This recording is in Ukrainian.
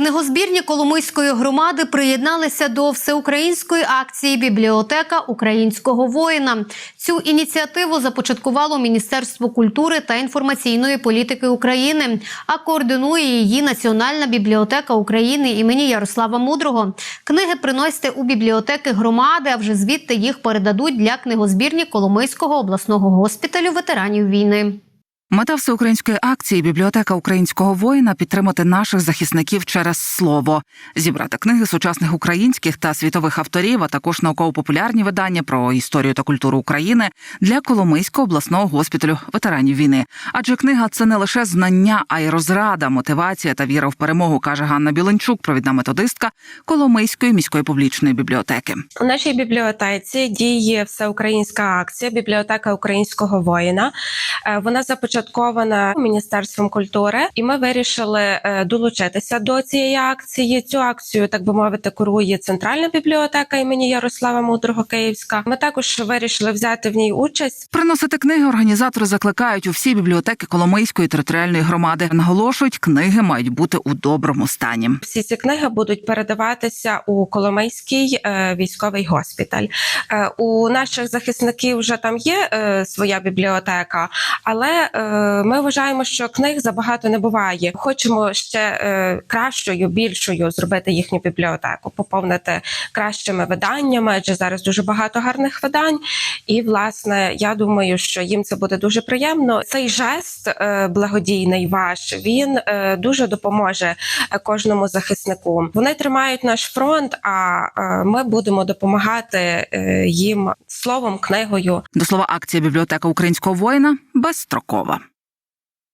Книгозбірні Коломийської громади приєдналися до всеукраїнської акції Бібліотека українського воїна. Цю ініціативу започаткувало Міністерство культури та інформаційної політики України, а координує її Національна бібліотека України імені Ярослава Мудрого. Книги приносите у бібліотеки громади, а вже звідти їх передадуть для книгозбірні Коломийського обласного госпіталю ветеранів війни. Мета всеукраїнської акції Бібліотека українського воїна підтримати наших захисників через слово, зібрати книги сучасних українських та світових авторів, а також науково-популярні видання про історію та культуру України для Коломийського обласного госпіталю ветеранів війни. Адже книга це не лише знання, а й розрада, мотивація та віра в перемогу, каже Ганна Біленчук, провідна методистка Коломийської міської публічної бібліотеки. У нашій бібліотеці діє всеукраїнська акція Бібліотека українського воїна. Е, Вона започаткована Міністерством культури, і ми вирішили е, долучитися до цієї акції. Цю акцію, так би мовити, курує центральна бібліотека імені Ярослава Мудрого Київська. Ми також вирішили взяти в ній участь. Приносити книги організатори закликають у всі бібліотеки Коломийської територіальної громади. Наголошують, книги мають бути у доброму стані. Всі ці книги будуть передаватися у Коломийський е, військовий госпіталь. Е, у наших захисників вже там є своя бібліотека, але е, ми вважаємо, що книг забагато не буває. Хочемо ще е, кращою, більшою зробити їхню бібліотеку, поповнити кращими виданнями, адже зараз дуже багато гарних видань. І власне я думаю, що їм це буде дуже приємно. Цей жест е, благодійний ваш він е, дуже допоможе е, кожному захиснику. Вони тримають наш фронт. А е, ми будемо допомагати е, їм словом, книгою. До слова, акція бібліотека українського воїна безстрокова.